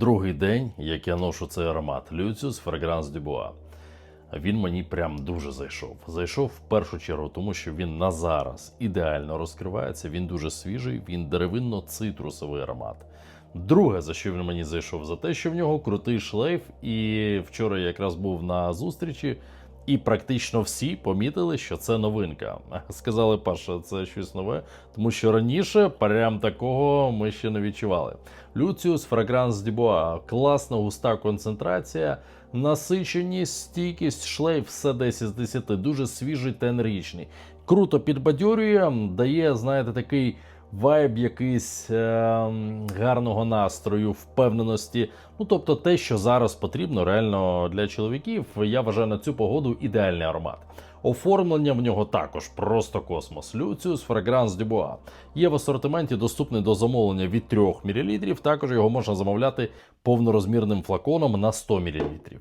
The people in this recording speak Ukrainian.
Другий день, як я ношу цей аромат Люціус Fragrance du Він мені прям дуже зайшов. Зайшов в першу чергу, тому що він на зараз ідеально розкривається. Він дуже свіжий, він деревинно-цитрусовий аромат. Друге, за що він мені зайшов, за те, що в нього крутий шлейф, і вчора я якраз був на зустрічі, і практично всі помітили, що це новинка. Сказали, Паша, це щось нове, тому що раніше прям такого ми ще не відчували. Fragrance du Bois. класна густа концентрація, насиченість, стійкість, шлейф, все 10 з 10, дуже свіжий та енергічний. Круто підбадьорює, дає, знаєте, такий вайб якийсь е, гарного настрою, впевненості. Ну, тобто те, що зараз потрібно реально для чоловіків, я вважаю на цю погоду ідеальний аромат. Оформлення в нього також просто космос. Fragrance du Bois. Є в асортименті доступний до замовлення від 3 мл. Також його можна замовляти повнорозмірним флаконом на 100 мл.